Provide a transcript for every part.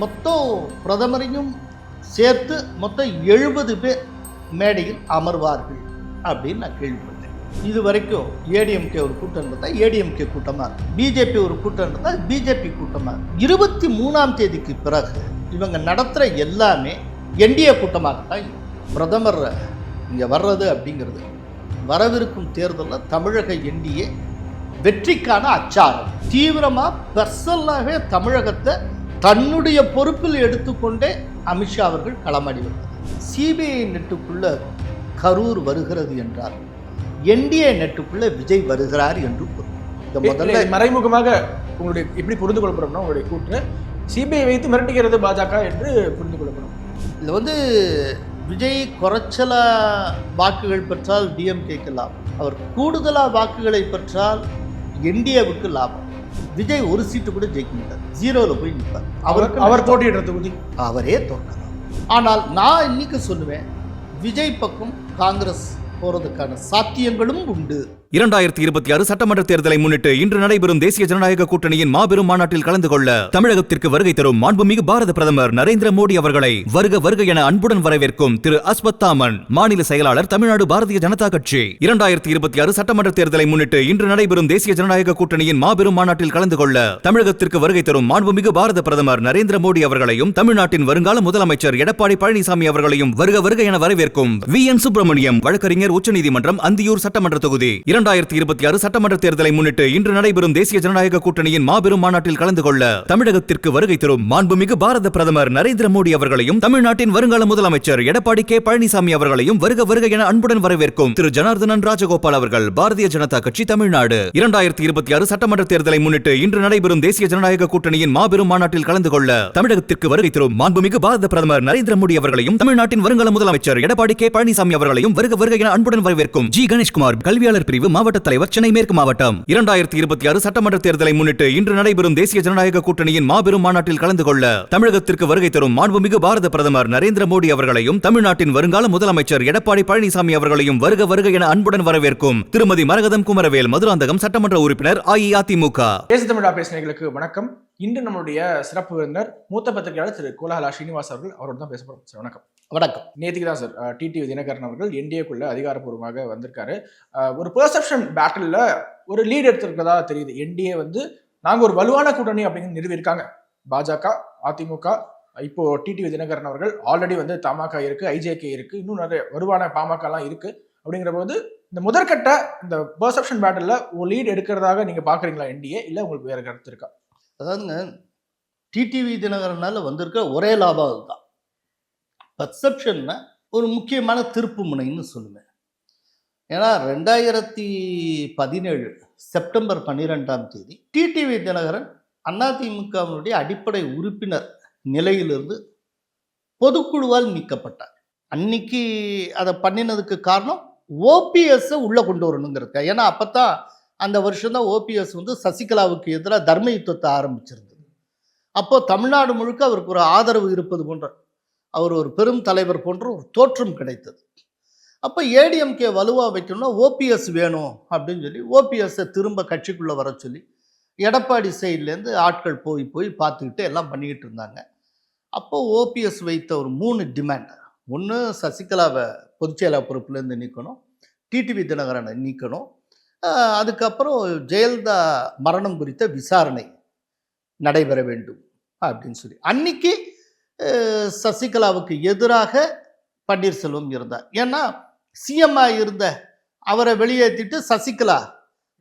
மொத்தம் பிரதமரையும் சேர்த்து மொத்தம் எழுபது பேர் மேடையில் அமர்வார்கள் அப்படின்னு நான் கேள்விப்பட்டேன். இது வரைக்கும் ஏடிஎம்கே ஒரு கூட்டம் இருந்தால் ஏடிஎம்கே கூட்டமாக இருக்கும். பிஜேபி ஒரு கூட்டம் இருந்தால் பிஜேபி கூட்டமாக இருக்கும். இருபத்தி மூணாம் தேதிக்கு பிறகு இவங்க நடத்துகிற எல்லாமே என்டிஏ கூட்டமாக தான் பிரதமர் இங்கே வர்றது அப்படிங்கிறது வரவிருக்கும் தேர்தலில் தமிழக என்டிஏ வெற்றிக்கான அச்சாரம். தீவிரமாக பர்சனலாகவே தமிழகத்தை தன்னுடைய பொறுப்பில் எடுத்துக்கொண்டே அமித்ஷா அவர்கள் களமாடி வருகிறார் சிபிஐ நெட்டுக்குள்ள கரூர் வருகிறது என்றால் என்டிஏ நெட்டுக்குள்ள விஜய் வருகிறார் என்று இந்த முதல்ல முதல்ல மறைமுகமாக உங்களுடைய எப்படி புரிந்து கொள்ளப்படும்னா உங்களுடைய கூற்று சிபிஐ வைத்து மிரட்டுகிறது பாஜக என்று புரிந்து கொள்ளப்படும். இதில் வந்து விஜய் குறைச்சல வாக்குகள் பெற்றால் டிஎம்கேக்கு லாபம். அவர் கூடுதலாக வாக்குகளை பெற்றால் என்டிஏவுக்கு லாபம். விஜய் ஒரு சீட்டு கூட ஜெயிக்க மாட்டார். ஜீரோவில் போய் நிற்பார் அவர் அவருக்கு அவர் போட்டியிடுற தொகுதி அவரே தோற்கலாம். ஆனால் நான் இன்னைக்கு சொல்லுவேன் விஜய் பக்கம் காங்கிரஸ் போறதுக்கான சாத்தியங்களும் உண்டு. இரண்டாயிரத்தி இருபத்தி ஆறு சட்டமன்ற தேர்தலை முன்னிட்டு இன்று நடைபெறும் தேசிய ஜனநாயக கூட்டணியின் மாபெரும் மாநாட்டில் கலந்து கொள்ள தமிழகத்திற்கு வருகை தரும் மாண்புமிகு பாரத பிரதமர் நரேந்திர மோடி அவர்களை வருக வருக என அன்புடன் வரவேற்கும் திரு அஸ்வத்தாமன் மாநில செயலாளர் தமிழ்நாடு பாரதிய ஜனதா கட்சி. இரண்டாயிரத்தி இருபத்தி ஆறு சட்டமன்ற தேர்தலை முன்னிட்டு இன்று நடைபெறும் தேசிய ஜனநாயக கூட்டணியின் மாபெரும் மாநாட்டில் கலந்து கொள்ள தமிழகத்திற்கு வருகை தரும் மாண்புமிகு பாரத பிரதமர் நரேந்திர மோடி அவர்களையும் தமிழ்நாட்டின் வருங்கால முதலமைச்சர் எடப்பாடி பழனிசாமி அவர்களையும் வருக வருக என வரவேற்கும் வி என் சுப்பிரமணியம் வழக்கறிஞர் உச்சநீதிமன்றம் அந்தியூர் சட்டமன்ற தொகுதி. இரண்டாயிரத்தி இருபத்தி ஆறு சட்டமன்ற தேர்தலை முன்னிட்டு இன்று நடைபெறும் தேசிய ஜனநாயக கூட்டணியின் மாபெரும் மாநாட்டில் கலந்து கொள்ள தமிழகத்திற்கு வருகை தரும் மாண்புமிகு பாரத பிரதமர் நரேந்திர மோடி அவர்களையும் தமிழ்நாட்டின் வருங்கால முதலமைச்சர் எடப்பாடி கே பழனிசாமி அவர்களையும் வருக வருக என அன்புடன் வரவேற்கும் திரு ஜனார்தனன் ராஜகோபால் அவர்கள் பாரதிய ஜனதா கட்சி தமிழ்நாடு. இரண்டாயிரத்தி இருபத்தி ஆறு சட்டமன்ற தேர்தலை முன்னிட்டு இன்று நடைபெறும் தேசிய ஜனநாயக கூட்டணியின் மாபெரும் மாநாட்டில் கலந்து கொள்ள தமிழகத்திற்கு வருகை தரும் மாண்புமிகு பாரத பிரதமர் நரேந்திர மோடி அவர்களையும் தமிழ்நாட்டின் வருங்கால முதலமைச்சர் எடப்பாடி கே பழனிசாமி அவர்களையும் வருக வருக என அன்புடன் வரவேற்கும் ஜி. கணேஷ்குமார் கல்வியாளர் பிரிவு மாவட்ட தலைவர் சென்னை மேற்கு மாவட்டம். இரண்டாயிரத்தி இருபத்தி ஆறு சட்டமன்ற தேர்தலை முன்னிட்டு இன்று நடைபெறும் தேசிய ஜனநாயக கூட்டணியின் மாபெரும் மாநாட்டில் கலந்து கொள்ள தமிழகத்திற்கு வருகை தரும் மாண்புமிகு பாரத பிரதமர் நரேந்திர மோடி அவர்களையும் தமிழ்நாட்டின் வருங்கால முதலமைச்சர் எடப்பாடி பழனிசாமி அவர்களையும் வருக வருக என அன்புடன் வரவேற்கும் திருமதி மரகதம் குமரவேல் மதுராந்தகம் சட்டமன்ற உறுப்பினர் அஇஅதிமுக. தேச தமிழா பேசினர்களுக்கு வணக்கம். இன்று நம்மளுடைய சிறப்பு விருந்தினர் மூத்த பத்திரிகையாளர் திரு கோலஹலா ஸ்ரீனிவாஸ் அவர்கள் அவரோட தான் பேச போறோம். சார் வணக்கம். வணக்கம். நேற்றுக்கு தான் சார் டிடிவி தினகரன் அவர்கள் என்டிஏக்குள்ள அதிகாரப்பூர்வமாக வந்திருக்காரு. ஒரு பெர்செப்ஷன் பேட்டில் ஒரு லீட் எடுத்திருக்கிறதா தெரியுது. என்டிஏ வந்து நாங்க ஒரு வலுவான கூட்டணி அப்படின்னு நிறுவியிருக்காங்க பாஜக அதிமுக இப்போ டிடிவி தினகரன் அவர்கள் ஆல்ரெடி வந்து தமாக இருக்கு ஐஜேகே இருக்கு இன்னும் நிறைய வலுவான பாமக எல்லாம் இருக்கு. அப்படிங்கிற போது இந்த முதற்கட்ட இந்த பெர்செப்ஷன் பேட்டில் ஒரு லீட் எடுக்கிறதாக நீங்க பாக்குறீங்களா என்டிஏ இல்ல உங்களுக்கு வேற கருத்து இருக்கா? அதாவதுங்க டிடிவி தினகரனால் வந்திருக்க ஒரே லாபம் அதுதான். பர்செப்ஷன்னா ஒரு முக்கியமான திருப்பு முனைன்னு சொல்லுவேன். ஏன்னா ரெண்டாயிரத்தி பதினேழு செப்டம்பர் பன்னிரெண்டாம் தேதி டிடிவி தினகரன் அதிமுகவினுடைய அடிப்படை உறுப்பினர் நிலையிலிருந்து பொதுக்குழுவால் நீக்கப்பட்டார். அன்னைக்கு அதை பண்ணினதுக்கு காரணம் ஓபிஎஸ்ஸை உள்ளே கொண்டு வரணுங்கிறது ஏன்னா அப்போ தான் அந்த வருஷம்தான் ஓபிஎஸ் வந்து சசிகலாவுக்கு எதிராக தர்ம யுத்தத்தை ஆரம்பிச்சிருந்தது. அப்போ தமிழ்நாடு முழுக்க அவருக்கு ஒரு ஆதரவு இருப்பது போன்ற அவர் ஒரு பெரும் தலைவர் போன்ற ஒரு தோற்றம் கிடைத்தது. அப்போ ஏடிஎம்கே வலுவாக வைக்கணும்னா ஓபிஎஸ் வேணும் அப்படின்னு சொல்லி ஓபிஎஸ்ஸை திரும்ப கட்சிக்குள்ளே வர சொல்லி எடப்பாடி சைட்லேருந்து ஆட்கள் போய் போய் பார்த்துக்கிட்டு எல்லாம் பண்ணிக்கிட்டு இருந்தாங்க. அப்போ ஓபிஎஸ் வைத்த ஒரு மூணு டிமாண்ட். ஒன்று சசிகலாவை பொதுச்செயலாளர் பொறுப்புலேருந்து நீக்கணும் டிடிவி தினகரனை நீக்கணும் அதுக்கப்புறம் ஜெயலலிதா மரணம் குறித்த விசாரணை நடைபெற வேண்டும் அப்படின்னு சொல்லி. அன்னைக்கு சசிகலாவுக்கு எதிராக பன்னீர்செல்வம் இருந்தார். ஏன்னா சிஎம்ஆ இருந்த அவரை வெளியேற்றிட்டு சசிகலா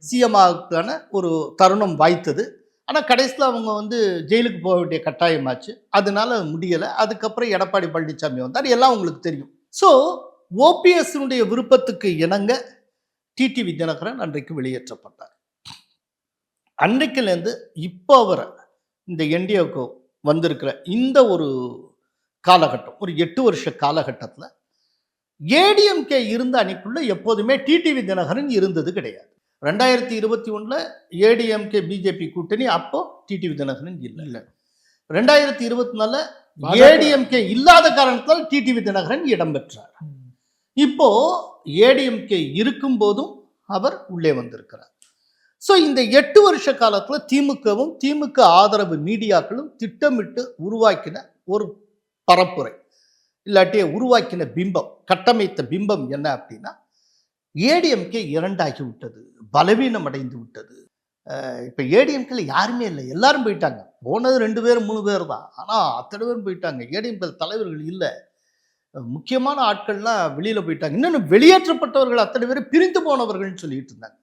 சிஎம்மாவுக்கான ஒரு தருணம் வாய்த்தது. ஆனால் கடைசியில் அவங்க வந்து ஜெயிலுக்கு போக வேண்டிய கட்டாயமாச்சு. அதனால முடியலை. அதுக்கப்புறம் எடப்பாடி பழனிசாமி வந்தார். எல்லாம் உங்களுக்கு தெரியும். ஸோ ஓபிஎஸ்னுடைய விருப்பத்துக்கு இணங்க டிடிவி தினகரன் அன்றைக்கு வெளியேற்றப்பட்டார். அன்றைக்குலேருந்து இப்போ வரை இந்த என்டிஏவுக்கு வந்திருக்கிற இந்த ஒரு காலகட்டம் ஒரு எட்டு வருஷ காலகட்டத்தில் ஏடிஎம்கே இருந்த அணிக்குள்ள எப்போதுமே டிடிவி தினகரன் இருந்தது கிடையாது. ரெண்டாயிரத்தி இருபத்தி ஒன்றில் ஏடிஎம்கே பிஜேபி கூட்டணி அப்போ டிடிவி தினகரன் இல்லை. இல்ல. ரெண்டாயிரத்தி இருபத்தி நாலில் ஏடிஎம்கே இல்லாத காரணத்தால் டிடிவி தினகரன் இடம்பெற்றார் இப்போ ஏடிஎம்கே இருக்கும் போதும் அவர் உள்ளே வந்திருக்கிறார். ஸோ இந்த எட்டு வருஷ காலத்தில் திமுகவும் திமுக ஆதரவு மீடியாக்களும் திட்டமிட்டு உருவாக்கின ஒரு பரப்புரை. இல்லாட்டியே உருவாக்கின பிம்பம் கட்டமைத்த பிம்பம் என்ன அப்படின்னா ஏடிஎம்கே இரண்டாகி விட்டது பலவீனம் அடைந்து விட்டது. இப்போ இப்ப ஏடிஎம்கேல யாருமே இல்லை. எல்லாரும் போயிட்டாங்க. போனது ரெண்டு பேர் மூணு பேர் தான். ஆனால் அத்தனை பேரும் போயிட்டாங்க. ஏடிஎம்கே தலைவர்கள் இல்லை. முக்கியமான ஆட்கள்லாம் வெளியில போயிட்டாங்க. இன்னொன்று வெளியேற்றப்பட்டவர்கள் அத்தனை பேர் பிரிந்து போனவர்கள்னு சொல்லிட்டு இருந்தாங்க.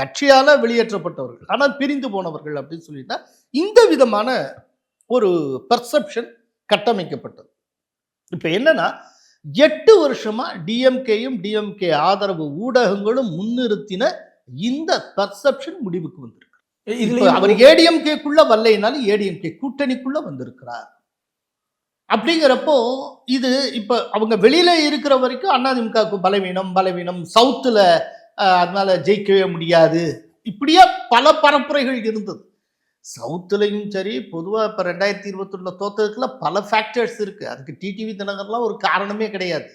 கட்சியால வெளியேற்றப்பட்டவர்கள். ஆனால் பிரிந்து போனவர்கள் அப்படின்னு சொல்லிட்டா இந்த விதமான ஒரு பர்செப்ஷன் கட்டமைக்கப்பட்டது. இப்ப என்னன்னா எட்டு வருஷமா டிஎம்கேயும் டிஎம்கே ஆதரவு ஊடகங்களும் முன்னிறுத்தின இந்த பர்செப்ஷன் முடிவுக்கு வந்திருக்கு. அவர் ஏடிஎம்கேக்குள்ள வரலைனாலும் ஏடிஎம்கே கூட்டணிக்குள்ள வந்திருக்கிறார். அப்படிங்கிறப்போ இது இப்போ அவங்க வெளியில இருக்கிற வரைக்கும் அதிமுகவுக்கு பலவீனம் பலவீனம். சவுத்துல அதனால் அதனால ஜெயிக்கவே முடியாது. இப்படியே பல பரப்புரைகள் இருந்தது. சவுத்துலையும் சரி பொதுவாக இப்போ ரெண்டாயிரத்தி இருபத்தொன்னுல தோத்ததுக்குள்ள பல ஃபேக்டர்ஸ் இருக்குது அதுக்கு டிடிவி தினகர்லாம் ஒரு காரணமே கிடையாது.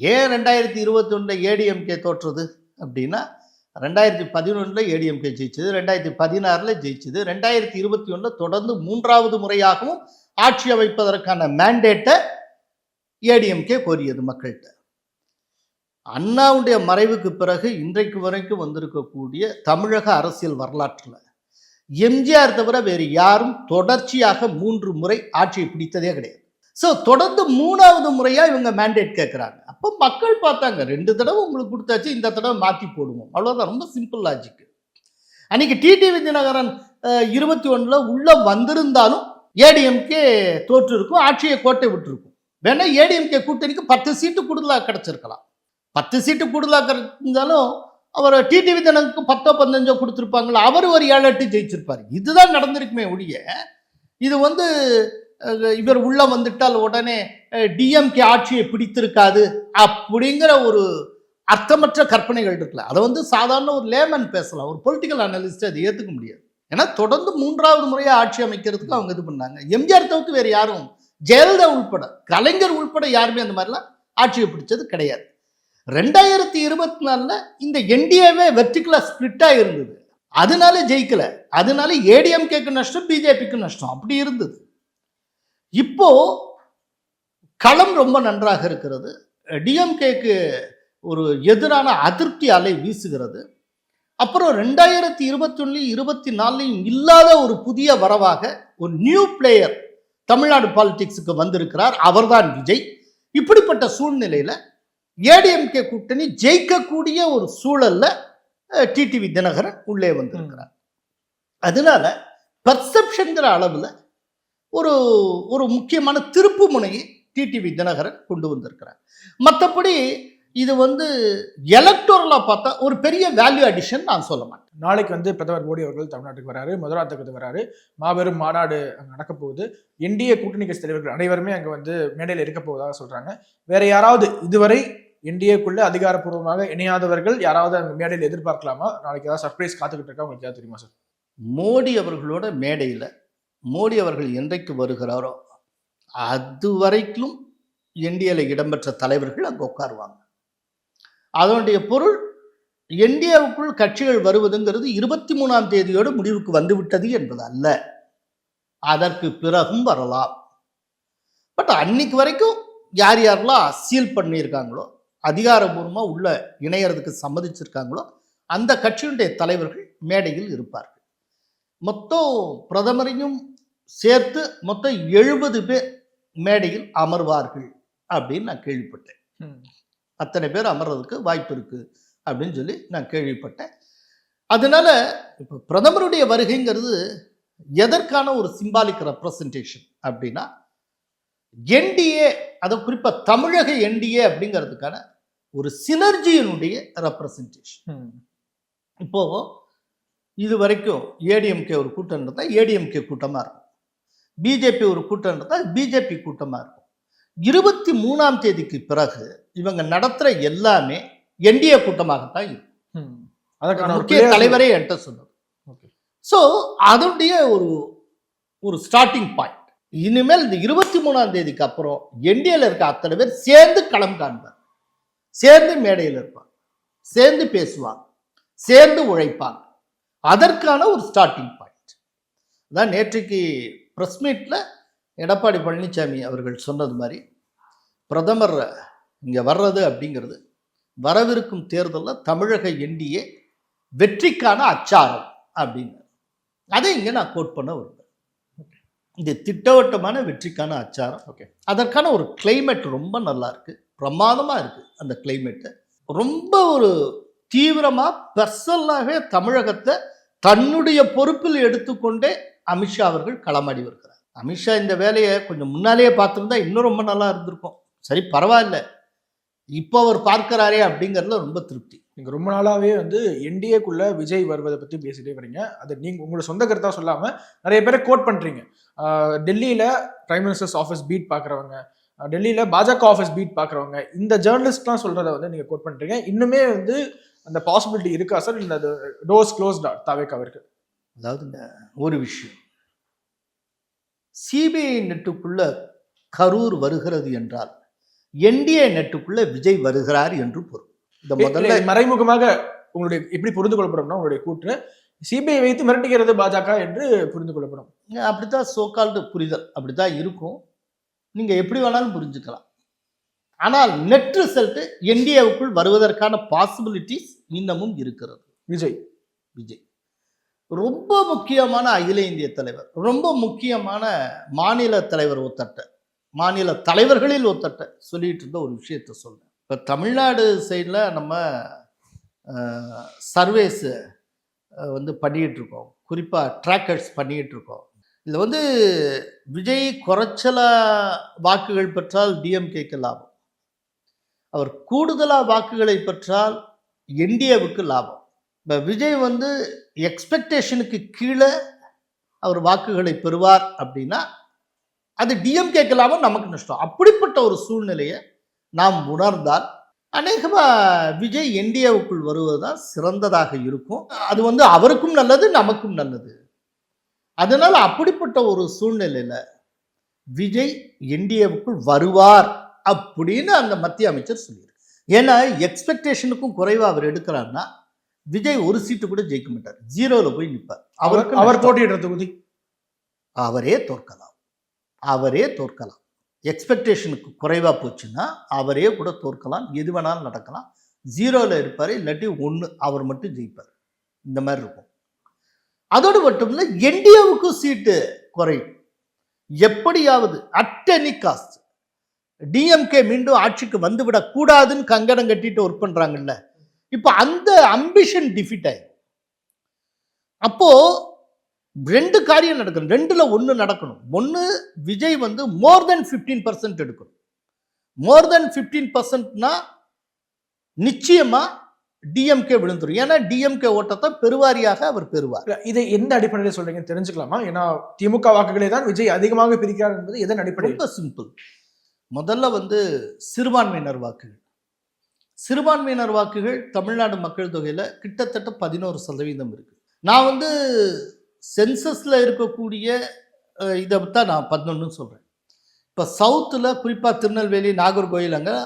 ஏன் ரெண்டாயிரத்தி இருபத்தொன்னில் ஏடிஎம்கே தோற்றுறது அப்படின்னா ரெண்டாயிரத்தி பதினொன்றில் ஏடிஎம்கே ஜெயிச்சது ரெண்டாயிரத்தி பதினாறில் ஜெயிச்சது ரெண்டாயிரத்தி இருபத்தி ஒன்றில் தொடர்ந்து மூன்றாவது முறையாகவும் ஆட்சி அமைப்பதற்கான மேண்டேட்டை ஏடிஎம்கே கோரியது மக்கள்கிட்ட. அண்ணாவுடைய மறைவுக்கு பிறகு இன்றைக்கு வரைக்கும் வந்திருக்கக்கூடிய தமிழக அரசியல் வரலாற்றில் எம்ஜிஆர் தவிர வேறு யாரும் தொடர்ச்சியாக மூன்று முறை ஆட்சியை பிடித்ததே கிடையாது. ஸோ தொடர்ந்து மூணாவது முறையாக இவங்க மேண்டேட் கேட்குறாங்க அப்போ மக்கள் பார்த்தாங்க ரெண்டு தடவை உங்களுக்கு கொடுத்தாச்சு இந்த தடவை மாற்றி போடுவோம். அவ்வளோதான் ரொம்ப சிம்பிள் லாஜிக் அன்னைக்கு டிடிவி தினகரன் இருபத்தி ஒன்றில் உள்ளே வந்திருந்தாலும் ஏடிஎம்கே தோற்று இருக்கும் ஆட்சியை கோட்டை விட்டுருக்கும். வேணா ஏடிஎம்கே கூட்டணிக்கு பத்து சீட்டு கூடுதலாக கிடச்சிருக்கலாம். பத்து சீட்டு கூடுதலாக கிடைச்சிருந்தாலும் அவர் டிடிவி தினகருக்கு பத்தோ பதினஞ்சோ கொடுத்துருப்பாங்களா அவர் ஒரு ஏழு எட்டு ஜெயிச்சிருப்பார். இதுதான் நடந்திருக்குமே ஒழிய இது வந்து இவர் உள்ள வந்துட்டால் உடனே டிஎம்கே ஆட்சியை பிடித்திருக்காது அப்படிங்கிற ஒரு அர்த்தமற்ற கற்பனைகள் இருக்குல்ல. அதை வந்து சாதாரண ஒரு லேமன் பேசலாம். ஒரு பொலிட்டிக்கல் அனலிஸ்ட் அதை ஏற்றுக்க முடியாது. ஏன்னா தொடர்ந்து மூன்றாவது முறையாக ஆட்சி அமைக்கிறதுக்கு அவங்க இது பண்ணாங்க. எம்ஜிஆர் தவிர்த்து வேறு யாரும் ஜெயலலிதா உள்பட கலைஞர் உள்பட யாருமே அந்த மாதிரிலாம் ஆட்சியை பிடிச்சது கிடையாது. ரெண்டாயிரத்தி இருபத்தி நாலில் இந்த என்டிஏவே வெர்டிகுலா ஸ்பிளிட்டாக இருந்தது. அதனால ஜெயிக்கல. அதனால ஏடிஎம்கேக்கு நஷ்டம் பிஜேபிக்கு நஷ்டம். அப்படி இருந்தது. இப்போ களம் ரொம்ப நன்றாக இருக்கிறது. டிஎம்கேக்கு ஒரு எதிரான அதிருப்தி அலை வீசுகிறது. அப்புறம் ரெண்டாயிரத்தி இருபத்தொன்னுலையும் இருபத்தி நாலுலையும் இல்லாத ஒரு புதிய வரவாக ஒரு நியூ பிளேயர் தமிழ்நாடு பாலிடிக்ஸுக்கு வந்திருக்கிறார். அவர்தான் விஜய். இப்படிப்பட்ட சூழ்நிலையில் ஏடிஎம்கே கூட்டணி ஜெயிக்கக்கூடிய ஒரு சூழலில் டிடிவி தினகரன் உள்ளே வந்திருக்கிறார். அதனால பர்செப்ஷன்கிற அளவில் ஒரு ஒரு முக்கியமான திருப்பு முனையை டிடிவி தினகரன் கொண்டு வந்திருக்கிறார். மற்றபடி இது வந்து எலக்டோரலா பார்த்தா ஒரு பெரிய வேல்யூ அடிஷன் நான் சொல்ல மாட்டேன். நாளைக்கு வந்து பிரதமர் மோடி அவர்கள் தமிழ்நாட்டுக்கு வராரு மதுராந்தகத்துக்கு வராரு. மாபெரும் மாநாடு அங்க நடக்க போகுது. என்டிஏ கூட்டணி கட்சி தலைவர்கள் அனைவருமே அங்க வந்து மேடையில் இருக்க போவதாக சொல்றாங்க. வேற யாராவது இதுவரை என்டிஏக்குள்ள அதிகாரப்பூர்வமாக இணையாதவர்கள் யாராவது அங்க மேடையில் எதிர்பார்க்கலாமா? நாளைக்கு ஏதாவது சர்ப்ரைஸ் காத்துக்கிட்டு இருக்கா? உங்களுக்கு ஏதாவது தெரியுமா சார் மோடி அவர்களோட மேடையில் மோடி அவர்கள் என்றைக்கு வருகிறாரோ அது வரைக்கும் என்டிஏல இடம்பெற்ற தலைவர்கள் அங்கே உட்காருவாங்க. அதனுடைய பொருள் என்டிஏவுக்குள் கட்சிகள் வருவதுங்கிறது இருபத்தி மூணாம் தேதியோடு முடிவுக்கு வந்துவிட்டது என்பது அல்ல அதற்கு பிறகும் வரலாம். பட் அன்னைக்கு வரைக்கும் யார் யாரெல்லாம் சீல் பண்ணியிருக்காங்களோ அதிகாரபூர்வமாக உள்ள இணையறதுக்கு சம்மதிச்சிருக்காங்களோ அந்த கட்சியினுடைய தலைவர்கள் மேடையில் இருப்பார்கள். மொத்தம் பிரதமரையும் சேர்த்து மொத்தம் எழுபது பேர் மேடையில் அமர்வார்கள் அப்படின்னு நான் கேள்விப்பட்டேன். அத்தனை பேர் அமர்றதுக்கு வாய்ப்பு இருக்கு அப்படின்னு சொல்லி நான் கேள்விப்பட்டேன். அதனால இப்போ பிரதமருடைய வருகைங்கிறது எதற்கான ஒரு சிம்பாலிக் ரெப்ரசன்டேஷன் அப்படின்னா என்டிஏ அதை குறிப்பாக தமிழக என்டிஏ அப்படிங்கிறதுக்கான ஒரு சினர்ஜியினுடைய ரெப்ரசன்டேஷன் இப்போ இது வரைக்கும் ஏடிஎம்கே ஒரு கூட்டம் இருந்தால் ஏடிஎம்கே கூட்டமாக இருக்கும். பிஜேபி ஒரு கூட்டம் இருந்தால் பிஜேபி கூட்டமாக இருக்கும். இருபத்தி மூணாம் தேதிக்கு பிறகு இவங்க நடத்துகிற எல்லாமே என்டிஏ கூட்டமாகத்தான் இருக்கும் அதற்கான முக்கிய தலைவரே என்கிட்ட சொன்னது. ஸோ அதனுடைய ஒரு ஒரு ஸ்டார்டிங் பாயிண்ட் இனிமேல் இந்த இருபத்தி மூணாம் தேதிக்கு அப்புறம் என்டிஏல இருக்க அத்தனை பேர் சேர்ந்து களம் காண்பார். சேர்ந்து மேடையில் இருப்பாங்க சேர்ந்து பேசுவாங்க சேர்ந்து உழைப்பாங்க அதற்கான ஒரு ஸ்டார்டிங் பாயிண்ட் அதான் நேற்றைக்கு ப்ரெஸ் மீட்டில் எடப்பாடி பழனிசாமி அவர்கள் சொன்னது மாதிரி பிரதமர் இங்கே வர்றது அப்படிங்கிறது. வரவிருக்கும் தேர்தலில் தமிழக என்டிஏ வெற்றிக்கான அச்சாரம் அப்படின்னு. அதை இங்கே நான் கோட் பண்ண விரும்புகிறேன் இது திட்டவட்டமான வெற்றிக்கான அச்சாரம். Okay. அதற்கான ஒரு climate ரொம்ப நல்லா இருக்கு. பிரமாதமா இருக்கு அந்த climate ரொம்ப ஒரு தீவிரமா பர்சனலாகவே தமிழகத்தை தன்னுடைய பொறுப்பில் எடுத்துக்கொண்டே அமித்ஷா அவர்கள் களமாடி வருகிறார். அமித்ஷா இந்த வேலையை கொஞ்சம் முன்னாலேயே பார்த்துருந்தா இன்னும் ரொம்ப நல்லா இருந்திருக்கும். சரி பரவாயில்ல. இப்போ அவர் பார்க்கிறாரே அப்படிங்கிறதுல ரொம்ப திருப்தி. நீங்க ரொம்ப நாளாவே வந்து என்டிஏக்குள்ள விஜய் வருவதை பத்தி பேசிட்டே வரீங்க. அது நீங்க உங்களோட சொந்த கருத்தா சொல்லாம நிறைய பேரை கோட் பண்றீங்க. ஆஹ் டெல்லியில பிரைம் மினிஸ்டர்ஸ் ஆஃபீஸ் பீட் பாக்குறவங்க ஆஹ் டெல்லியில பாஜக ஆஃபீஸ் பீட் பாக்குறவங்க இந்த ஜேர்னலிஸ்ட்லாம் சொல்றத வந்து நீங்க கோட் பண்றீங்க. இன்னுமே வந்து அந்த பாசிபிலிட்டி இருக்கா சார் இந்த டோர்ஸ் க்ளோஸ்டா தாவேக்காவிற்கு அதாவதுங்க ஒரு விஷயம். சிபிஐ நெட்டுக்குள்ள கரூர் வருகிறது என்றால் என்டிஏ நெட்டுக்குள்ள விஜய் வருகிறார் என்று பொருள். இந்த முதல்ல மறைமுகமாக உங்களுடைய எப்படி புரிந்து கொள்ளப்படும்னா உங்களுடைய கூற்று சிபிஐ வைத்து மிரட்டுகிறது பாஜக என்று புரிந்து கொள்ளப்படும். அப்படித்தான் சோகால்டு புரிதல். அப்படித்தான் இருக்கும். நீங்க எப்படி வேணாலும் புரிஞ்சுக்கலாம். ஆனால் நெட் ரிசல்ட் என்டிஏவுக்குள் வருவதற்கான பாசிபிலிட்டிஸ் இன்னமும் இருக்கிறது. விஜய். விஜய். ரொம்ப முக்கியமான அகில இந்திய தலைவர் ரொம்ப முக்கியமான மாநில தலைவர் ஒத்தட்ட மாநில தலைவர்களில் ஒத்தட்ட சொல்லிட்டு இருந்த ஒரு விஷயத்த சொல்றேன். இப்போ தமிழ்நாடு சைடில் நம்ம சர்வேஸ் வந்து பண்ணிகிட்ருக்கோம் இருக்கோம். குறிப்பாக ட்ராக்கர்ஸ் பண்ணிகிட்ருக்கோம் இருக்கோம். இதில் வந்து விஜய் குறைச்சல வாக்குகள் பெற்றால் டிஎம்கேக்கு லாபம். அவர் கூடுதலாக வாக்குகளை பெற்றால் என்டிஏவுக்கு லாபம். இப்போ விஜய் வந்து எக்ஸ்பெக்டேஷனுக்கு கீழே அவர் வாக்குகளை பெறுவார் அப்படின்னா அது டிஎம்கேக்கு லாபம் நமக்கு நஷ்டம். அப்படிப்பட்ட ஒரு சூழ்நிலையை நாம் உணர்ந்தால் அநேகமாக விஜய் என்டிஏவுக்குள் வருவதுதான் சிறந்ததாக இருக்கும். அது வந்து அவருக்கும் நல்லது நமக்கும் நல்லது. அதனால அப்படிப்பட்ட ஒரு சூழ்நிலையில விஜய் என்டிஏவுக்குள் வருவார் அப்படின்னு அந்த மத்திய அமைச்சர் சொல்லியிருக்கு. ஏன்னா எக்ஸ்பெக்டேஷனுக்கும் குறைவா அவர் எடுக்கிறாருன்னா விஜய் ஒரு சீட்டு கூட ஜெயிக்க மாட்டார். ஜீரோல போய் நிற்பார் அவர் அவருக்கு அவர். போட்டியிடுற தொகுதி. அவரே தோற்கலாம். அவரே தோற்கலாம். எக்ஸ்பெக்டேஷனுக்கு குறைவா போச்சுன்னா அவரே கூட தோற்கலாம். எது வேணாலும் நடக்கலாம். ஜீரோவில் இருப்பார் இல்லாட்டி ஒன்று அவர் மட்டும் ஜெயிப்பார். இந்த மாதிரி இருக்கும். அதோடு மட்டும் இல்லை என்டிஏவுக்கும் சீட்டு குறையும். எப்படியாவது அட் எனி காஸ்ட் டிஎம்கே மீண்டும் ஆட்சிக்கு வந்துவிடக்கூடாதுன்னு கங்கணம் கட்டிட்டு ஒர்க் பண்ணுறாங்கல்ல இப்போ அந்த அம்பிஷன் டிஃபிட் ஆயிடும் அப்போது ரெண்டு காரியம் நடக்கணும். ரெண்டுல ஒன்று நடக்கணும். ஒன்று விஜய் வந்து மோர் தென் ஃபிஃப்டீன் பர்சன்ட் எடுக்கணும். மோர் தென் ஃபிஃப்டீன் பர்சன்ட்னா நிச்சயமா டிஎம்கே விழுந்துரும். ஏன்னா டிஎம்கே ஓட்டத்தை பெருவாரியாக அவர் பெறுவார். இதை எந்த அடிப்படையில் சொல்றீங்கன்னு தெரிஞ்சுக்கலாமா? ஏன்னா திமுக வாக்குகளை தான் விஜய் அதிகமாக பிரிக்கிறார் என்பது எதன் அடிப்படையில்? ரொம்ப சிம்பிள் முதல்ல வந்து சிறுபான்மையினர் வாக்குகள். சிறுபான்மையினர் வாக்குகள் தமிழ்நாடு மக்கள் தொகையில் கிட்டத்தட்ட பதினோரு சதவீதம் இருக்கு. நான் வந்து சென்சஸில் இருக்கக்கூடிய இதை தான் நான் பதினொன்றுன்னு சொல்கிறேன் இப்போ சவுத்தில் குறிப்பாக திருநெல்வேலி நாகர்கோயில் அங்கே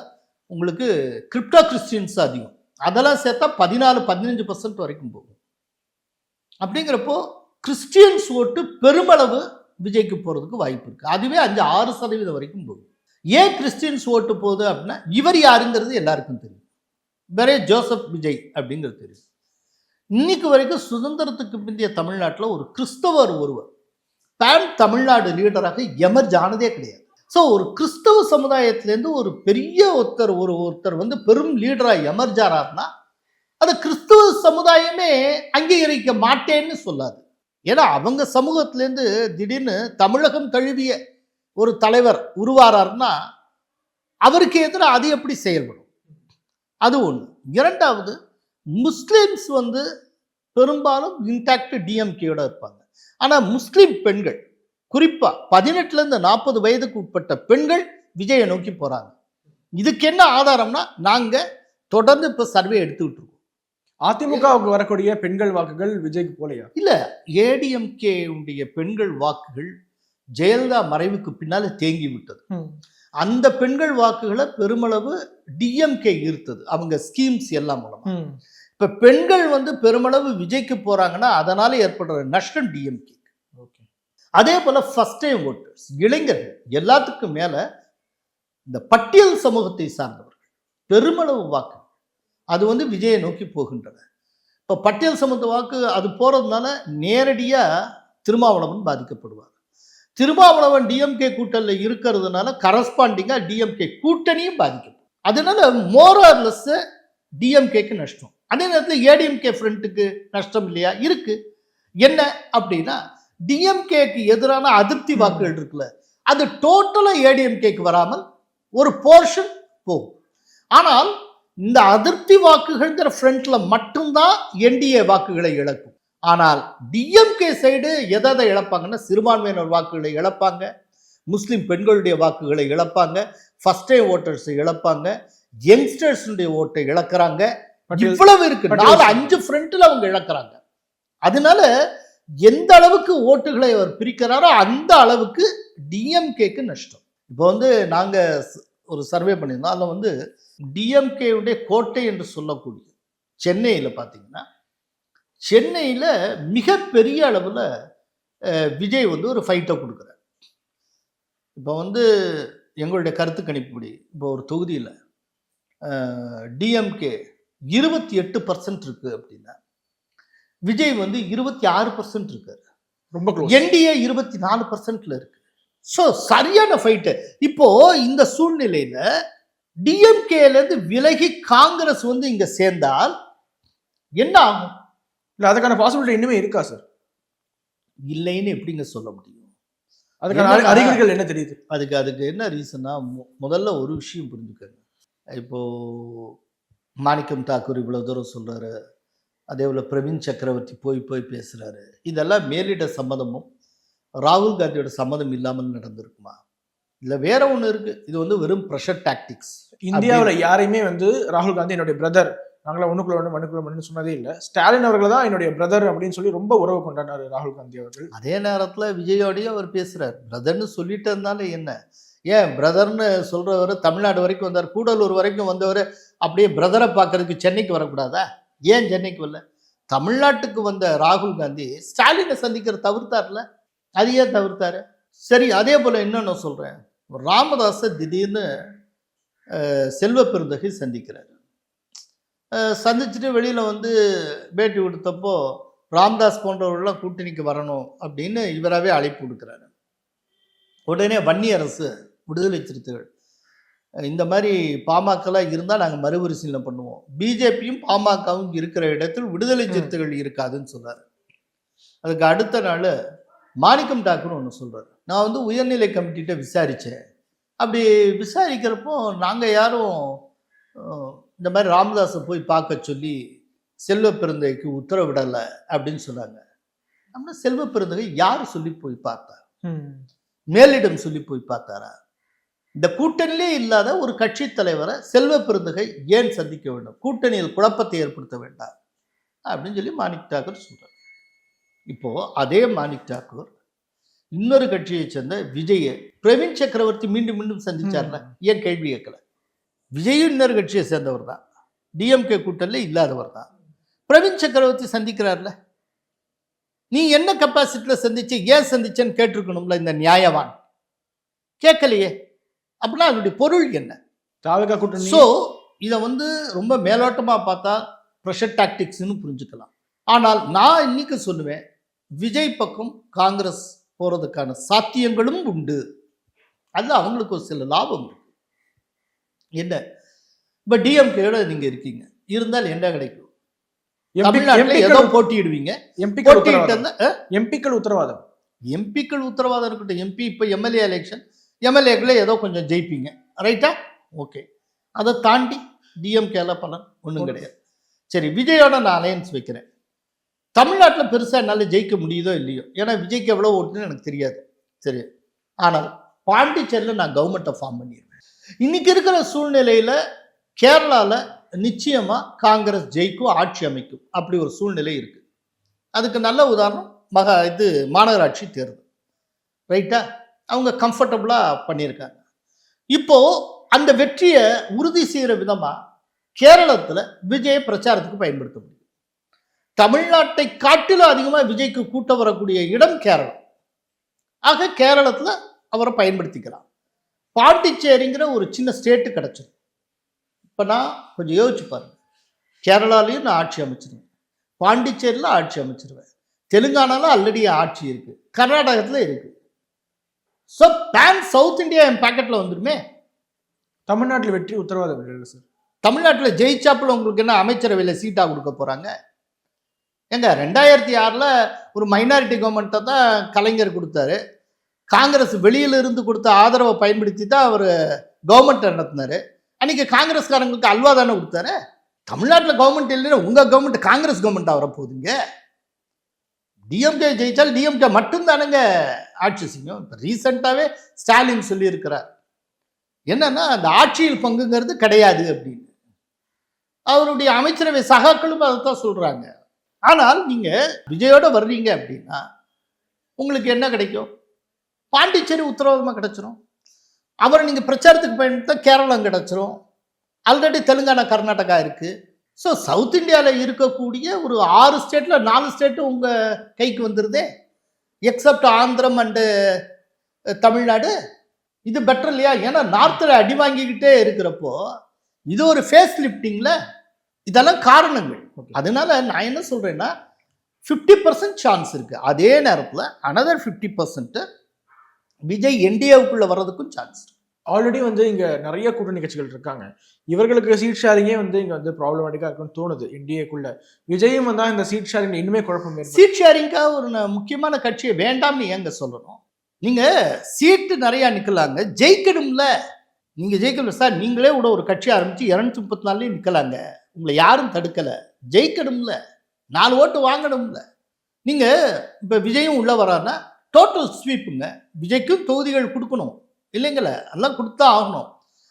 உங்களுக்கு கிரிப்டோ கிறிஸ்டின்ஸ் அதிகம். அதெல்லாம் சேர்த்தா பதினாலு பதினஞ்சு பர்சன்ட் வரைக்கும் போகும். அப்படிங்கிறப்போ கிறிஸ்டியன்ஸ் ஓட்டு பெருமளவு விஜய்க்கு போகிறதுக்கு வாய்ப்பு இருக்குது அதுவே அஞ்சு ஆறு சதவீதம் வரைக்கும் போகும். ஏன் கிறிஸ்டியன்ஸ் ஓட்டு போகுது அப்படின்னா இவர் யாருங்கிறது எல்லாருக்கும் தெரியும். வேறே ஜோசப் விஜய் அப்படிங்கிறது தெரியும். இன்னைக்கு வரைக்கும் சுதந்திரத்துக்கு பிந்தைய தமிழ்நாட்டில் ஒரு கிறிஸ்தவர் ஒருவர். பேன் தமிழ்நாடு லீடராக எமர்ஜ் ஆனதே கிடையாது. ஸோ ஒரு கிறிஸ்தவ சமுதாயத்திலேருந்து ஒரு பெரிய ஒருத்தர் ஒரு ஒருத்தர் வந்து பெரும் லீடராக எமர்ஜ் அந்த அதை கிறிஸ்தவ சமுதாயமே அங்கீகரிக்க மாட்டேன்னு சொல்லாது. ஏன்னா அவங்க சமூகத்திலேருந்து திடீர்னு தமிழகம் தழுவிய ஒரு தலைவர் உருவாரார்னா அவருக்கு எதிராக அது எப்படி செயல்படும்? அது ஒன்று இரண்டாவது முஸ்லிம்ஸ் வந்து பெரும்பாலும் இன்டாக்ட் டிஎம்கேயோட இருப்பாங்க. ஆனால் முஸ்லிம் பெண்கள் குறிப்பாக பதினெட்டுலேருந்து நாற்பது வயதுக்கு உட்பட்ட பெண்கள் விஜயை நோக்கி போகிறாங்க இதுக்கு என்ன ஆதாரம்னா நாங்கள் தொடர்ந்து இப்போ சர்வே எடுத்துக்கிட்டு இருக்கோம். அதிமுகவுக்கு வரக்கூடிய பெண்கள் வாக்குகள் விஜய்க்கு போலையா இல்லை ஏடிஎம்கே உடைய பெண்கள் வாக்குகள் ஜெயலலிதா மறைவுக்கு பின்னால் தேங்கி விட்டது. அந்த பெண்கள் வாக்குகளை பெருமளவு டிஎம்கே ஈர்த்தது. அவங்க ஸ்கீம்ஸ் எல்லாம் மூலமா. இப்போ பெண்கள் வந்து பெருமளவு விஜய்க்கு போறாங்கன்னா அதனால ஏற்படுற நஷ்டம் டிஎம்கே ஓகே. அதே போல ஃபர்ஸ்ட் டைம் ஓட்டர்ஸ் இளைஞர்கள் எல்லாத்துக்கும் மேல இந்த பட்டியல் சமூகத்தை சார்ந்தவர்கள் பெருமளவு வாக்கு. அது வந்து விஜயை நோக்கி போகின்றன. இப்போ பட்டியல் சமூக வாக்கு அது போறதுனால நேரடியா திருமாவளவன் பாதிக்கப்படுவார். திருமாவளவன் டிஎம்கே கூட்டணியில் இருக்கிறதுனால கரஸ்பாண்டிங்கா டிஎம்கே கூட்டணியும் பாதிக்கப்படும் அதனால மோரர்லெஸ் டிஎம்கேக்கு நஷ்டம். அதே நேரத்தில் ஏடிஎம்கே ஃப்ரண்ட்டுக்கு நஷ்டம் இல்லையா? இருக்கு. என்ன அப்படின்னா டிஎம்கேக்கு எதிரான அதிருப்தி வாக்குகள் இருக்குல்ல அது டோட்டலாக ஏடிஎம்கேக்கு வராமல் ஒரு போர்ஷன் போகும். ஆனால் இந்த அதிருப்தி வாக்குகள்ங்கிற ஃப்ரண்ட்ல மட்டும்தான் என்டிஏ வாக்குகளை இழக்கும். ஆனால் டிஎம்கே சைடு எதை எதை இழப்பாங்கன்னா சிறுபான்மையினர் வாக்குகளை இழப்பாங்க. முஸ்லிம் பெண்களுடைய வாக்குகளை இழப்பாங்க. First time ஓட்டர்ஸை இழப்பாங்க. யங்ஸ்டர்ஸுடைய ஓட்டை இழக்கிறாங்க. இவ்வளவு இருக்கு. நாலு. அஞ்சு ஃப்ரண்ட்ல அவங்க இழக்கிறாங்க. அதனால எந்த அளவுக்கு ஓட்டுகளை அவர் பிரிக்கிறாரோ அந்த அளவுக்கு டிஎம்கேக்கு நஷ்டம். இப்போ வந்து நாங்க ஒரு சர்வே பண்ணியிருந்தோம். அதில் வந்து டிஎம்கேவுடைய கோட்டை என்று சொல்லக்கூடிய சென்னையில் பார்த்தீங்கன்னா சென்னையில் மிகப்பெரிய அளவில் விஜய் வந்து ஒரு ஃபைட்டை கொடுக்குறார். இப்போ வந்து எங்களுடைய கருத்து கணிப்புப்படி இப்போ ஒரு தொகுதியில் டிஎம்கே இருபத்தி எட்டு பர்சன்ட் இருக்கு அப்படின்னா விஜய் வந்து இருபத்தி ஆறு பர்சன்ட் இருக்காரு. ரொம்ப என்டிஏ இருபத்தி நாலு பர்சன்ட்ல இருக்கு. ஸோ சரியான ஃபைட்டு இப்போ இந்த சூழ்நிலையில டிஎம்கேல இருந்து விலகி காங்கிரஸ் வந்து இங்க சேர்ந்தால் என்ன ஆகும்? இல்ல அதுக்கான பாசிபிலிட்டி இன்னுமே இருக்கா சார் இல்லைன்னு எப்படிங்க சொல்ல முடியும்? அதுக்கான அறிகுறிகள் என்ன தெரியுது? அதுக்கு அதுக்கு என்ன ரீசன்னா முதல்ல ஒரு விஷயம் புரிஞ்சுக்கங்க. இப்போ மாணிக்கம் தாக்கூர் இவ்வளவு தூரம் சொல்றாரு. அதே போல பிரவீன் சக்கரவர்த்தி போய் போய் பேசுறாரு. இதெல்லாம் மேலிட சம்மதமும் ராகுல் காந்தியோட சம்மதம் இல்லாமல் நடந்திருக்குமா? இல்ல வேற ஒண்ணு இருக்கு. இது வந்து வெறும் ப்ரெஷர் டாக்டிக்ஸ் இந்தியாவுல யாரையுமே வந்து ராகுல் காந்தி என்னுடைய பிரதர் நாங்களாம் ஒண்ணுக்குள்ள ஒன்று மண்ணுக்குள்ள மண்ணு சொன்னதே இல்லை. ஸ்டாலின் அவர்கள் தான் என்னுடைய பிரதர் அப்படின்னு சொல்லி ரொம்ப உறவு கொண்டாடினாரு ராகுல் காந்தி அவர்கள். அதே நேரத்தில் விஜயோடையும் அவர் பேசுகிறார் பிரதர்னு சொல்லிட்டு இருந்தாலும் என்ன? ஏன் பிரதர்னு சொல்றவர் தமிழ்நாடு வரைக்கும் வந்தார் கூடலூர் வரைக்கும் வந்தவர் அப்படியே பிரதரை பார்க்கறதுக்கு சென்னைக்கு வரக்கூடாதா? ஏன் சென்னைக்கு வரல? தமிழ்நாட்டுக்கு வந்த ராகுல் காந்தி ஸ்டாலினை சந்திக்கிற தவிர்த்தார்ல? அது ஏன் தவிர்த்தாரு? சரி அதே போல் இன்னொன்று சொல்கிறேன் ராமதாஸை திடீர்னு செல்வ பெருந்தகை சந்திக்கிறார். சந்திச்சுட்டு வெளியில வந்து பேட்டி கொடுத்தப்போ ராம்தாஸ் போன்றவர்கள்லாம் கூட்டணிக்கு வரணும் அப்படின்னு இவராகவே அழைப்பு கொடுக்குறாரு. உடனே வன்னியரசு விடுதலை சிறுத்தைகள். இந்த மாதிரி பாமகலாம் இருந்தால் நாங்கள் மறுபரிசீலனை பண்ணுவோம். பிஜேபியும் பாமகவும் இருக்கிற இடத்தில் விடுதலை. சிறுத்தைகள் இருக்காதுன்னு சொல்றாரு. அதுக்கு அடுத்த நாள் மாணிக்கம் டாக்கூர் ஒன்று சொல்றாரு. நான் வந்து உயர்நிலை கமிட்டிகிட்ட விசாரித்தேன் அப்படி விசாரிக்கிறப்போ நாங்கள் யாரும் இந்த மாதிரி ராமதாஸை போய் பார்க்க சொல்லி செல்வ பெருந்தைக்கு உத்தரவிடலை அப்படின்னு சொன்னாங்க. நம்ம செல்வ பெருந்தகை யார் சொல்லி போய் பார்த்தா மேலிடம் சொல்லி போய் பார்த்தாரா? இந்த கூட்டணியிலே இல்லாத ஒரு கட்சி தலைவரை செல்வ பெருந்தகை ஏன் சந்திக்க வேண்டும்? கூட்டணியில் குழப்பத்தை ஏற்படுத்த வேண்டாம் அப்படின்னு சொல்லி மாணிக் தாக்கூர் சொல்றார். இப்போ அதே மாணிக் தாக்கூர் இன்னொரு கட்சியை சேர்ந்த விஜய பிரவீன் சக்கரவர்த்தி மீண்டும் மீண்டும் சந்திச்சார்ல ஏன் கேள்வி கேட்கல? விஜயும் இன்னொரு கட்சியை சேர்ந்தவர் தான். டிஎம்கே கூட்டணியில் இல்லாதவர் தான். பிரவீன் சக்கரவர்த்தி சந்திக்கிறார்ல. நீ என்ன கெப்பாசிட்டியில் சந்திச்சு ஏன் சந்திச்சேன்னு கேட்டிருக்கணும்ல இந்த நியாயவான்? கேட்கலையே. அப்படின்னா அதனுடைய பொருள் என்ன? தாவகா கூட்டணி. ஸோ இதை வந்து ரொம்ப மேலோட்டமாக பார்த்தா ப்ரெஷர் டாக்டிக்ஸ்னு புரிஞ்சுக்கலாம். ஆனால் நான் இன்னைக்கு சொல்லுவேன் விஜய் பக்கம் காங்கிரஸ் போகிறதுக்கான சாத்தியங்களும் உண்டு. அதில் அவங்களுக்கு ஒரு சில லாபம் இருக்கு. என்ன? இப்போ டிஎம்கேயோட நீங்கள் இருக்கீங்க. இருந்தால் என்ன கிடைக்கும்? தமிழ்நாட்டில் ஏதோ போட்டியிடுவீங்க. எம்பிக்கள் போட்டியிட்டு உத்தரவாதம். எம்பிக்கள் உத்தரவாதம். எம்பிக்கள் உத்தரவாதம் இருக்கட்டும். எம்பி இப்போ எம்எல்ஏ எலெக்ஷன் எம்எல்ஏக்களே ஏதோ கொஞ்சம் ஜெயிப்பீங்க. ரைட்டா ஓகே அதை தாண்டி டிஎம்கேல பலன் ஒன்றும் கிடையாது. சரி விஜயோட நான் அலையன்ஸ் வைக்கிறேன். தமிழ்நாட்டில் பெருசாக என்னால் ஜெயிக்க முடியுதோ இல்லையோ? ஏன்னா விஜய்க்கு எவ்வளோ ஓட்டுன்னு எனக்கு தெரியாது. சரி. ஆனால் பாண்டிச்சேரியில் நான் கவர்மெண்ட்டை ஃபார்ம் பண்ணிடுவேன் இன்னைக்கு இருக்கிற சூழ்நிலையில் கேரளாவில் நிச்சயமாக காங்கிரஸ் ஜெயிக்கும் ஆட்சி அமைக்கும். அப்படி ஒரு சூழ்நிலை இருக்குது அதுக்கு நல்ல உதாரணம் மகா இது மாநகராட்சி தேர்தல். ரைட்டா அவங்க கம்ஃபர்டபுளாக பண்ணியிருக்காங்க. இப்போ அந்த வெற்றியை உறுதி செய்கிற விதமாக கேரளத்தில் விஜய பிரச்சாரத்துக்கு பயன்படுத்த முடியும். தமிழ்நாட்டை காட்டிலும் அதிகமாக விஜய்க்கு கூட்டம் வரக்கூடிய இடம் கேரளம். ஆக கேரளத்தில் அவரை பயன்படுத்திக்கலாம். பாண்டிச்சேரிங்கிற ஒரு சின்ன ஸ்டேட்டு கிடச்சிடும் இப்போ நான் கொஞ்சம் யோசிச்சு பாருங்க. கேரளாலையும் நான் ஆட்சி அமைச்சிருவேன். பாண்டிச்சேரியில் ஆட்சி அமைச்சிருவேன். தெலுங்கானால ஆல்ரெடி ஆட்சி இருக்குது கர்நாடகத்தில் இருக்குது ஸோ பேன் சவுத் இந்தியா என் பேக்கெட்டில் வந்துருமே. தமிழ்நாட்டில் வெற்றி உத்தரவாதம் இருக்கு சார் தமிழ்நாட்டில் ஜெயிச்சாப்புல உங்களுக்கு என்ன அமைச்சரவையில் சீட்டாக கொடுக்க போகிறாங்க ஏங்க ரெண்டாயிரத்தி ஆறில் ஒரு மைனாரிட்டி கவர்மெண்ட்டை தான் கலைஞர் கொடுத்தாரு. காங்கிரஸ் வெளியில இருந்து கொடுத்த ஆதரவை பயன்படுத்தி தான் அவர் கவர்மெண்ட் நடத்தினார். அன்றைக்கி காங்கிரஸ்காரங்களுக்கு அல்வா தானே கொடுத்தாரு? தமிழ்நாட்டில் கவர்மெண்ட் இல்லைன்னா உங்கள் கவர்மெண்ட் காங்கிரஸ் கவர்மெண்ட் வரப்போகுதுங்க. டிஎம்கே ஜெயித்தால் டிஎம்கே மட்டும்தானுங்க ஆட்சி செய்யும். இப்போ ரீசெண்டாகவே ஸ்டாலின் சொல்லியிருக்கிறார். என்னன்னா அந்த ஆட்சியில் பங்குங்கிறது கிடையாது அப்படின்னு. அவருடைய அமைச்சரவை சகாக்களும் அதை தான் சொல்கிறாங்க ஆனால் நீங்கள் விஜயோட வர்றீங்க அப்படின்னா உங்களுக்கு என்ன கிடைக்கும்? பாண்டிச்சேரி உத்தரவாதமாக கிடைச்சிரும். அவரை நீங்க பிரச்சாரத்துக்கு பயன்படுத்த கேரளம் கிடைச்சிரும். ஆல்ரெடி தெலுங்கானா கர்நாடகா இருக்கு. ஸோ சவுத் இந்தியாவில் இருக்கக்கூடிய ஒரு ஆறு ஸ்டேட்டில் நாலு ஸ்டேட்டு உங்கள் கைக்கு வந்துருதே. Except Andhram and Tamil Nadu. இது பெட்டர் இல்லையா? ஏன்னா நார்த்தில் அடி வாங்கிக்கிட்டே இருக்கிறப்போ இது ஒரு ஃபேஸ் லிஃப்டிங்கில் இதெல்லாம் காரணங்கள். அதனால நான் என்ன சொல்கிறேன்னா ஃபிஃப்டி பர்சன்ட் சான்ஸ் இருக்குது அதே நேரத்தில் அனதர் ஃபிஃப்டி பர்சன்ட் விஜய் என்டிஏவுக்குள்ளே வர்றதுக்கும் சான்ஸ் ஆல்ரெடி வந்து இங்க நிறைய கூட்டணி கட்சிகள் இருக்காங்க. இவர்களுக்கு சீட் ஷேரிங்கே வந்து இங்க வந்து ப்ராப்ளமேட்டிக்கா இருக்குன்னு தோணுது இந்தியக்குள்ள விஜயும் வந்தா இந்த சீட் ஷேரிங் இன்னுமே குழப்பம் சீட் ஷேரிங்காக ஒரு முக்கியமான கட்சியை வேண்டாம்னு ஏங்க சொல்லணும்? நீங்கள் சீட்டு நிறையா நிற்கலாங்க ஜெயிக்கணும்ல. நீங்கள் ஜெயிக்கணும் சார். நீங்களே கூட ஒரு கட்சி ஆரம்பித்து இரநூத்தி முப்பத்தி நாலுலேயும் நிற்கலாங்க உங்களை யாரும் தடுக்கலை. ஜெயிக்கணும்ல. நாலு ஓட்டு வாங்கணும்ல. நீங்கள் இப்போ விஜயும் உள்ளே வரான்னா டோட்டல் ஸ்வீப்புங்க விஜய்க்கும் தொகுதிகள் கொடுக்கணும். இல்லைங்கள? எல்லாம் கொடுத்தா ஆகணும்.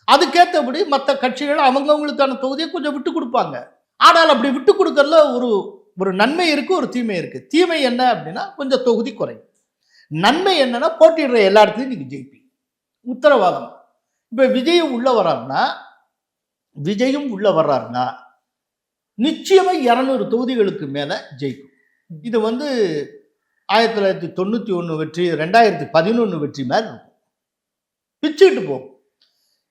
அதுக்கேற்றபடி மற்ற கட்சிகள் அவங்கவுங்களுக்கான தொகுதியை கொஞ்சம் விட்டு கொடுப்பாங்க. ஆனால் அப்படி விட்டு கொடுக்கறதுல ஒரு ஒரு நன்மை இருக்குது ஒரு தீமை இருக்குது தீமை என்ன அப்படின்னா கொஞ்சம் தொகுதி குறையும். நன்மை என்னன்னா போட்டிடுற எல்லா இடத்துலையும் நீங்கள் ஜெயிப்பீங்க. உத்தரவாதம். இப்போ விஜயும் உள்ளே வர்றாருன்னா விஜயும் உள்ளே வர்றாருன்னா நிச்சயமாக இரநூறு தொகுதிகளுக்கு மேலே ஜெயிக்கும். இது வந்து ஆயிரத்தி தொள்ளாயிரத்தி தொண்ணூத்தி ஒன்று வெற்றி ரெண்டாயிரத்தி பதினொன்று வெற்றி மாதிரி இருக்கும். பிச்சுக்கிட்டு போகும்.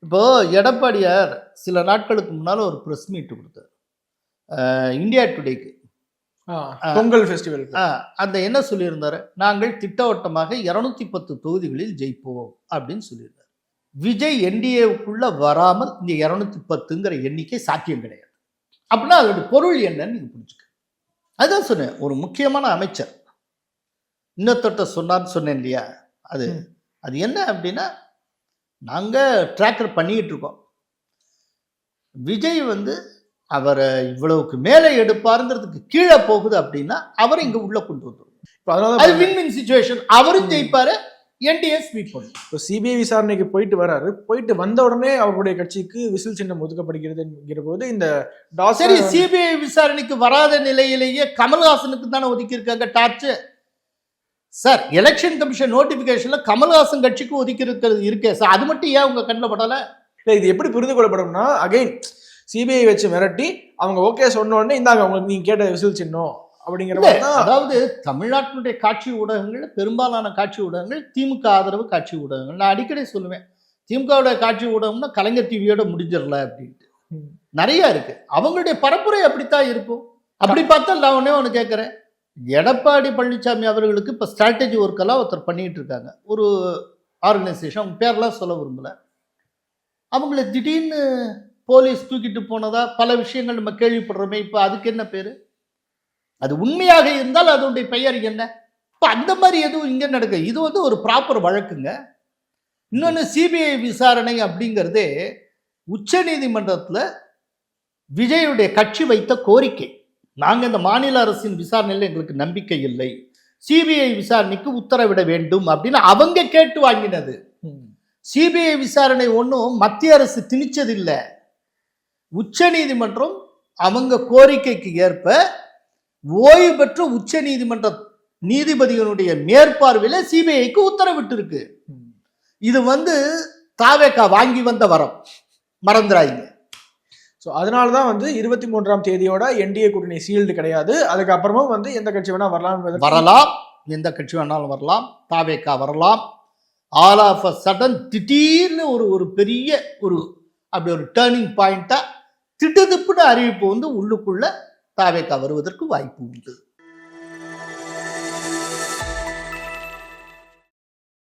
இப்போ எடப்பாடியார் சில நாட்களுக்கு முன்னால ஒரு ப்ரெஸ் மீட் கொடுத்தார். இந்தியா டுடேக்கு பொங்கல் ஃபெஸ்டிவல் அந்த என்ன சொல்லியிருந்தாரு? நாங்கள் திட்டவட்டமாக இருநூத்தி பத்து தொகுதிகளில் ஜெயிப்போம் அப்படின்னு சொல்லியிருந்தார். விஜய் என்டிஏவுக்குள்ள வராமல் இந்த இருநூத்தி பத்துங்கிற எண்ணிக்கை சாத்தியம் கிடையாது. அப்படின்னா அதோட பொருள் என்னன்னு நீங்க புரிஞ்சுக்க அதான் சொன்னேன் ஒரு முக்கியமான அமைச்சர். இன்னொருத்தட்ட சொன்னான்னு சொன்னேன் இல்லையா? அது. அது என்ன அப்படின்னா நாங்க ட்ராக்கர் பண்ணிக்கிட்டு இருக்கோம். விஜய் வந்து அவரை இவ்வளவுக்கு மேலே எடுப்பாருங்கிறதுக்கு கீழே போகுது அப்படின்னா அவரை இங்க உள்ள கொண்டு அதனால அது வின் வின் சுச்சுவேஷன் அவரும் ஜெயிப்பாரு என்டிஏ ஸ்வீப் பண்ணும் இப்போ சிபிஐ விசாரணைக்கு போயிட்டு வராரு. போயிட்டு வந்த உடனே அவருடைய கட்சிக்கு விசில் சின்னம் ஒதுக்கப்படுகிறது என்கிற போது இந்த சரி சிபிஐ விசாரணைக்கு வராத நிலையிலேயே கமல்ஹாசனுக்கு தானே ஒதுக்கி இருக்காங்க டார்ச் சார் எலெக்ஷன் கமிஷன் நோட்டிபிகேஷன்ல கமல்ஹாசன் கட்சிக்கு ஒதுக்கி இருக்கிறது இருக்கே. சார் அது மட்டும் ஏன் உங்க கண்ணில் படல? இல்ல, இது எப்படி புரிந்து கொள்ளப்படும்னா அகைன் சிபிஐ வச்சு மிரட்டி அவங்க ஓகே சொன்ன உடனே இந்தாங்க உங்களுக்கு நீங்க கேட்ட விசில் சின்னம் அப்படிங்கிற இல்ல, மாதிரி தான் அதாவது தமிழ்நாட்டினுடைய காட்சி ஊடகங்கள் பெரும்பாலான காட்சி ஊடகங்கள் திமுக ஆதரவு காட்சி ஊடகங்கள். நான் அடிக்கடி சொல்லுவேன் திமுகவோட காட்சி ஊடகம்னா கலைஞர் டிவியோட முடிஞ்சிடல அப்படின்ட்டு. நிறைய இருக்கு. அவங்களுடைய பரப்புரை அப்படித்தான் இருக்கும். அப்படி பார்த்தா நான் ஒண்ணே ஒன்று கேட்குறேன் எடப்பாடி பழனிசாமி அவர்களுக்கு இப்போ ஸ்ட்ராட்டஜி ஒர்க்கெல்லாம் ஒருத்தர் பண்ணிகிட்டு இருக்காங்க. ஒரு ஆர்கனைசேஷன் அவங்க பேர்லாம் சொல்ல விரும்பல. அவங்கள திடீர்னு போலீஸ் தூக்கிட்டு போனதா பல விஷயங்கள் நம்ம கேள்விப்படுறோமே இப்போ அதுக்கு என்ன பேர்? அது உண்மையாக இருந்தால் அதனுடைய பெயர் என்ன? இப்போ அந்த மாதிரி எதுவும் இங்கே நடக்க இது வந்து ஒரு ப்ராப்பர் வழக்குங்க. இன்னொன்று சிபிஐ விசாரணை அப்படிங்கிறதே உச்ச நீதிமன்றத்தில் விஜயுடைய கட்சி வைத்த கோரிக்கை. நாங்கள் இந்த மாநில அரசின் விசாரணையில் எங்களுக்கு நம்பிக்கை இல்லை. சிபிஐ விசாரணைக்கு உத்தரவிட வேண்டும் அப்படின்னு அவங்க கேட்டு வாங்கினது. சிபிஐ விசாரணை ஒன்றும் மத்திய அரசு திணிச்சதில்லை. உச்ச நீதிமன்றம் அவங்க கோரிக்கைக்கு ஏற்ப ஓய்வு பெற்ற உச்ச நீதிமன்ற நீதிபதிகளுடைய மேற்பார்வையில் சிபிஐக்கு உத்தரவிட்டு இருக்கு ம். இது வந்து தாவேக்கா வாங்கி வந்த வரம். மறந்துடாதீங்க. ஸோ அதனால தான் வந்து இருபத்தி மூன்றாம் தேதியோட என்டிஏ கூட்டணி சீல்டு கிடையாது. அதுக்கப்புறமும் வந்து எந்த கட்சி வேணால் வரலாம் வரலாம். எந்த கட்சி வேணாலும் வரலாம். தாவேக்கா வரலாம். ஆல் ஆஃப் அ சடன் திடீர்னு ஒரு ஒரு பெரிய ஒரு அப்படி ஒரு டேர்னிங் பாயிண்ட்டாக திடுதிப்புன்னு அறிவிப்பு வந்து உள்ளுக்குள்ளே தாவேக்கா வருவதற்கு வாய்ப்பு உண்டு.